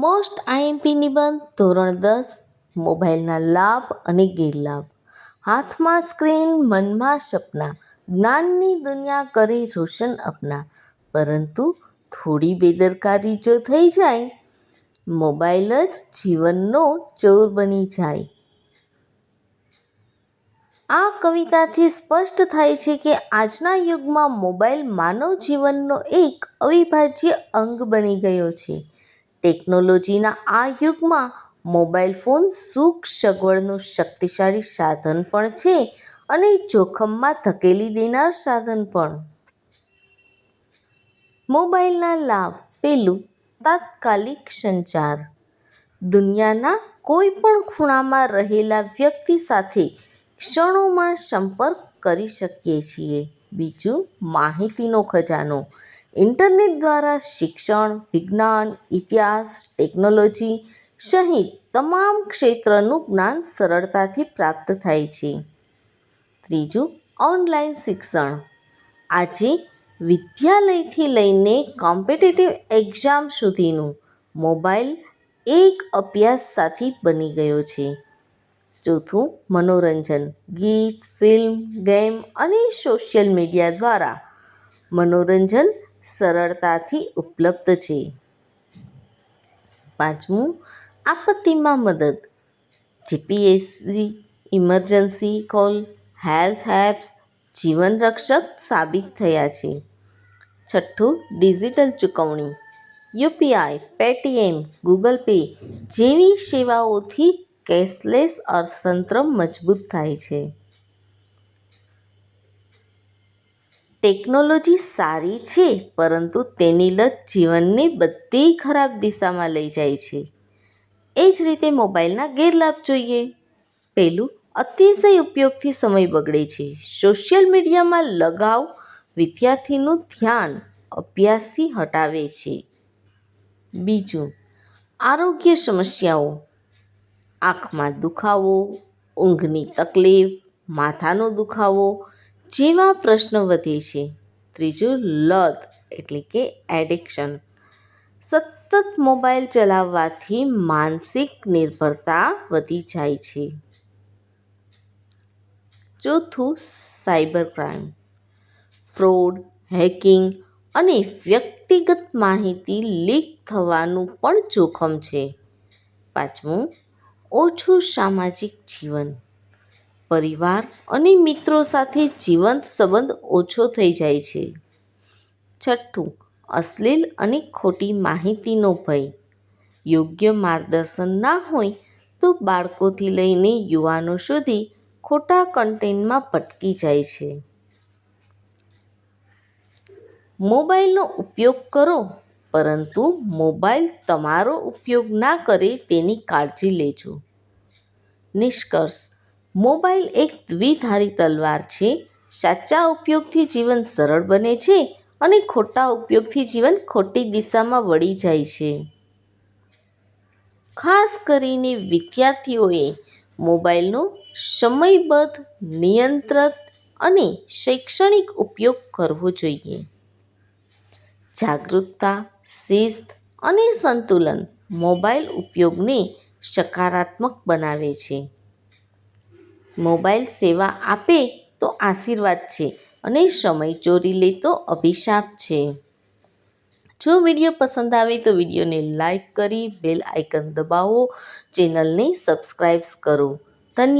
Most IMP નિબંધ, ધોરણ દસ, મોબાઈલના લાભ અને ગેરલાભ. હાથમાં સ્ક્રીન, મનમાં સપના. જ્ઞાનની દુનિયા કરે રોશન અપના. પરંતુ થોડી બેદરકારી જો થઈ જાય, મોબાઈલ જ જીવનનો ચોર બની જાય. આ કવિતાથી સ્પષ્ટ થાય છે કે આજના યુગમાં મોબાઈલ માનવ જીવનનો એક અવિભાજ્ય અંગ બની ગયો છે. ટેકનોલોજીના આ યુગમાં મોબાઈલ ફોન સુખ, સગવડનું શક્તિશાળી સાધન પણ છે અને જોખમમાં ધકેલી દેનાર સાધન પણ. મોબાઈલના લાભ પહેલું તાત્કાલિક સંચાર. દુનિયાના કોઈ પણ ખૂણામાં રહેલા વ્યક્તિ સાથે ક્ષણોમાં સંપર્ક કરી શકીએ છીએ. બીજું, માહિતીનો ખજાનો. ઇન્ટરનેટ દ્વારા શિક્ષણ, વિજ્ઞાન, ઇતિહાસ, ટેકનોલોજી સહિત તમામ ક્ષેત્રનું જ્ઞાન સરળતાથી પ્રાપ્ત થાય છે. ત્રીજું, ઓનલાઈન શિક્ષણ. આજે વિદ્યાલયથી લઈને કોમ્પિટિટિવ એક્ઝામ સુધીનું મોબાઈલ એક અભ્યાસ સાથી બની ગયો છે. ચોથું, મનોરંજન. ગીત, ફિલ્મ, ગેમ અને સોશિયલ મીડિયા દ્વારા મનોરંજન સરળતાથી ઉપલબ્ધ છે. પાંચમું, આપત્તિમાં મદદ. GPSC, emergency call, health apps જીવન રક્ષક સાબિત થયા છે. છઠ્ઠું, ડિજિટલ ચૂકવણી. યુપીઆઈ, પેટીએમ, ગૂગલ પે જેવી સેવાઓથી કેશલેસ અર્થતંત્ર મજબૂત થાય છે. ટેકનોલોજી સારી છે, પરંતુ તેની લત જીવનને બધી ખરાબ દિશામાં લઈ જાય છે. એ જ રીતે મોબાઈલના ગેરલાભ જોઈએ. પહેલું, અતિશય ઉપયોગથી સમય બગડે છે. સોશિયલ મીડિયામાં લગાવ વિદ્યાર્થીનું ધ્યાન અભ્યાસથી હટાવે છે. બીજું, આરોગ્ય સમસ્યાઓ. આંખમાં દુખાવો, ઊંઘની તકલીફ, માથાનો દુખાવો જેવા પ્રશ્નો વધે છે. ત્રીજું, લત એટલે કે એડિક્શન. સતત મોબાઈલ ચલાવવાથી માનસિક નિર્ભરતા વધી જાય છે. ચોથું, સાયબર ક્રાઇમ ફ્રોડ, હેકિંગ અને વ્યક્તિગત માહિતી લીક થવાનું પણ જોખમ છે. પાંચમું, ઓછું સામાજિક જીવન. પરિવાર અને મિત્રો સાથે જીવંત સંબંધ ઓછો થઈ જાય છે. છઠ્ઠું, અશ્લીલ અને ખોટી માહિતીનો ભય. યોગ્ય માર્ગદર્શન ના હોય તો બાળકોથી લઈને યુવાનો સુધી ખોટા કન્ટેન્ટમાં ભટકી જાય છે. મોબાઈલનો ઉપયોગ કરો, પરંતુ મોબાઈલ તમારો ઉપયોગ ના કરે તેની કાળજી લેજો. નિષ્કર્ષ મોબાઈલ એક દ્વિધારી તલવાર છે. સાચા ઉપયોગથી જીવન સરળ બને છે અને ખોટા ઉપયોગથી જીવન ખોટી દિશામાં વળી જાય છે. ખાસ કરીને વિદ્યાર્થીઓએ મોબાઈલનો સમયબદ્ધ, નિયંત્રિત અને શૈક્ષણિક ઉપયોગ કરવો જોઈએ. જાગૃતતા, શિસ્ત અને સંતુલન મોબાઈલ ઉપયોગને સકારાત્મક બનાવે છે. મોબાઈલ સેવા આપે તો આશીર્વાદ છે અને સમય ચોરી લે તો અભિશાપ છે. જો વીડિયો પસંદ આવે તો વિડીયોને લાઈક કરી બેલ આઇકન દબાવો, ચેનલને સબસ્ક્રાઈબ કરો. ધન્યવાદ.